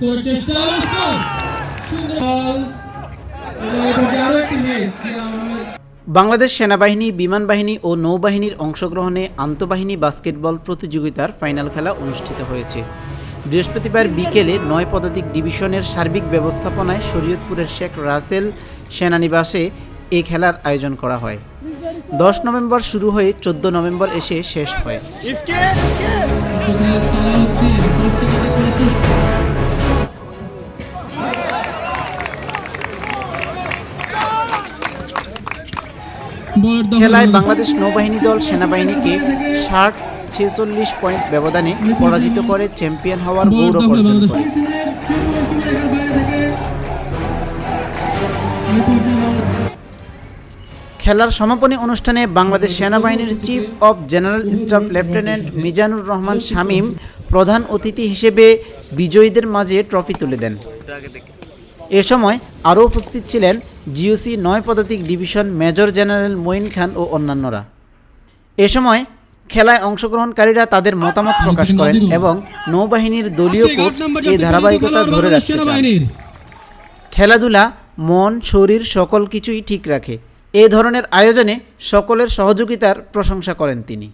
চেষ্টা বাংলাদেশ সেনাবাহিনী বিমান বাহিনী ও নৌবাহিনীর অংশগ্রহণে আন্তঃবাহিনী বাস্কেটবল প্রতিযোগিতার ফাইনাল খেলা অনুষ্ঠিত হয়েছে। বৃহস্পতিবার বিকেলে নয় পদাতিক ডিভিশনের সার্বিক ব্যবস্থাপনায় শরীয়তপুরের শেখ রাসেল সেনানিবাসে এই খেলার আয়োজন করা হয়। দশ নভেম্বর শুরু হয়ে চোদ্দ নভেম্বর এসে শেষ হয়। খেলায় বাংলাদেশ নৌবাহিনী দল সেনাবাহিনীকে ষাট ছেচল্লিশ পয়েন্ট ব্যবধানে পরাজিত করে চ্যাম্পিয়ন হওয়ার গৌরব অর্জন করে খেলার সমাপনী অনুষ্ঠানে বাংলাদেশ সেনাবাহিনীর chief of general staff lieutenant Mizanur Rahman Shamim প্রধান অতিথি হিসেবে বিজয়ীদের মাঝে ট্রফি তুলে দেন। এ সময় আরও উপস্থিত ছিলেন জিওসি নয় পদাতিক division major general Moin Khan ও অন্যান্যরা। এ সময় খেলায় অংশগ্রহণকারীরা তাদের মতামত প্রকাশ করেন এবং নৌবাহিনীর দলীয় কোচ এই ধারাবাহিকতা ধরে রাখতে চান। খেলাধুলা মন শরীর সকল কিছুই ঠিক রাখে। এ ধরনের আয়োজনে সকলের সহযোগিতার প্রশংসা করেন তিনি।